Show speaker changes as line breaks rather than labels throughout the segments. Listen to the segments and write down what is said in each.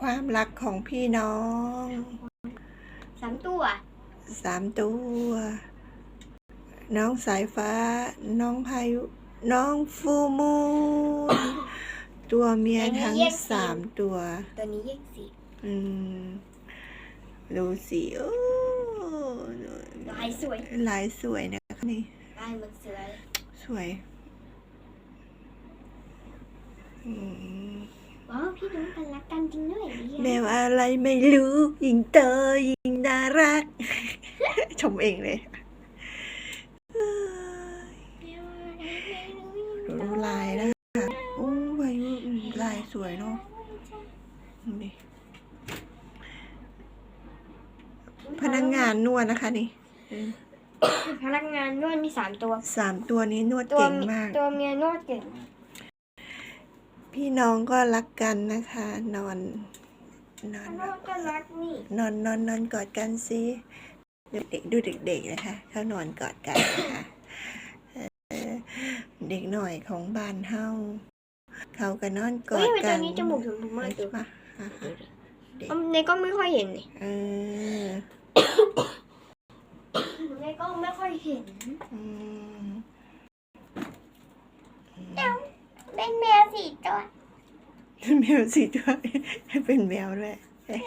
ความรักของพี่น้อง
สามตัว
สามตัว น้องสายฟ้า น้องพายุ น้องฟูมูนตัวเมียทั้งสามตัว
ตัวนี้แยกสี
อืมดูสิโอ้
ลายสวย
ลายสวยนะคะนี่
ลายมันสวย
สวย อืม
ว้าวพี่ น้องกันรักกันจริงด้วยดี
แมวอะไรไม่รู้ยิงเตยยิงน่ารัก ชมเองเลยเอ้ยดูลายนะคะโอ้วายุอืมลายสวยเนาะนี่พนักงานนวดนะคะนี่เออ
พนักงานนวดมีสามตัว
สามตัวนี้นวด
ตัว
เก่งมาก
ตัวเมียนวดเก่ง
พี่น้องก็รักกันนะคะ นอน นอน
น
แบ
ว
บ
ดก็รักนี่
นอนนอนนอนกอดกันสิเด็กๆดูเด็กๆนะคะเขานอนกอดกันนะคะเออเด็กหน่อยของบ้านเฮาเขาก็นอนกอ
เฮ้ย
ด
ทำไม
กั
ตัวนนี้จมูกถึงมากตัว
มาอะ
ในก็ไม่ค่อยเห็นนี่
เออ
ในก็ไม่ค่อยเห็น
อืม
เป็นแมวสี่ตัว
แมวสีตัวเป็นแมวด้วย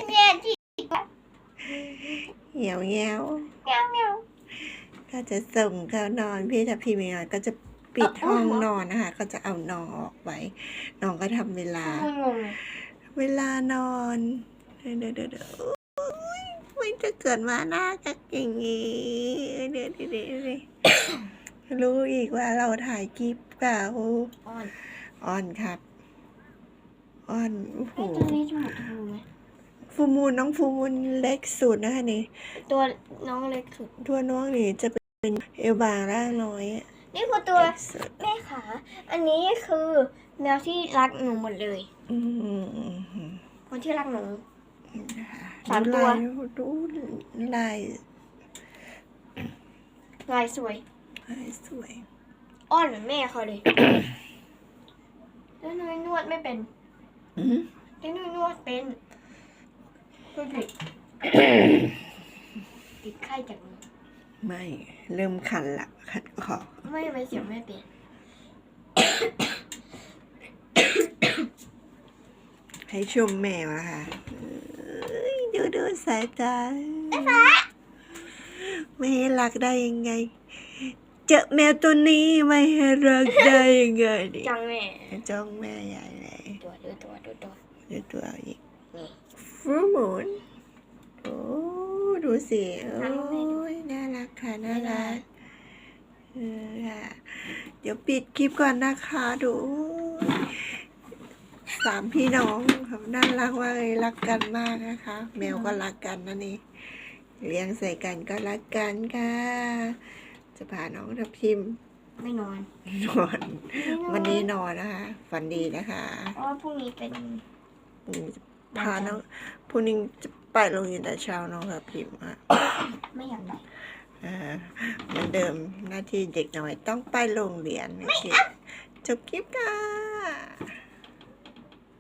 แมวสี่
เหี่ยวเหี่ยว
แมวแมว
ก็จะส่งเขานอนพี่ถ้าพี่มีนอนก็จะปิดห้องนอนนะคะ ก็จะเอานอนออกไว้น้องก็ทำเวลา
งง
เวลานอนเดี๋ยวเดี๋ยวเดี๋ยวเดี๋ยวอุ๊ยไม่จะเกิดมาหน้ากักอย่างงี้เดี๋ยวเดี๋ยวเดี๋ยวเดี๋ยวรู้อีกว่าเราถ่ายคลิปเปล่า
อ่อน
อ่อนครับ อ่อนโอ้โห
ไอ้ตัวนี้จมูกทำไม
ฟูมูลน้องฟูมูลเล็กสุดนะคะนี่
ตัวน้องเล็กสุด
ตัวน้องนี่จะเป็นเอวบางร่างน้อยอะ
นี่คือตัว
เล็กสุด
แม่ขาอันนี้คือแมวที่รักหนูหมดเลย
อืมอืมอืมอืม
คนที่รักหนู
นะคะ
สามตัว
ลายดูลาย
ลายสวย
ลายสวย
อ้อนเหมือนแม่เขาเลย แล้วนุ้ยนวดไม่เป็น
อืม
แล้วนุ้ยนวดเป็นดูดิติดไข้จากมือ
ไม่ เริ่มคันละคันคอ
ไม่ไม่เสียวไม่เป็น
ให้ชมแมวนะคะเอ้ยดูดูสายตาไม่ให้รักได้ยังไง เจอแมวตัวนี้ไม่ให้รักได้ยังไงดิ
จังแม่
จ้องแม่ใหญ่เลย
ตัวดูตัวดูตัว
ดูตัวอีก
นี่
ฟูมูนโอ้ดูสิโอ้ยน่ารักค่ะน่ารักเออค่ะเดี๋ยวปิดคลิปก่อนนะคะดูสามพี่น้องครับน่ารักมากเลยรักกันมากนะคะ แมวก็รักกันนะนี่เลี้ยงใส่กันก็รักกันค่ะ จะพาน้องทับทิม
ไม่นอน
นอน วันนี้นอนนะคะ ฝันดีนะคะ
เพราะว่าพรุ่งนี้เป็น
อืมพาน้องพรุ่งนี้จะไปโรงเรียนแต่เช้าน้องทับทิมอะ
ไม่อยากได้
อ่าเหมือนเดิมหน้าที่เด็กน้อยต้องไปโรงเรียนโอเคจบคลิปกัน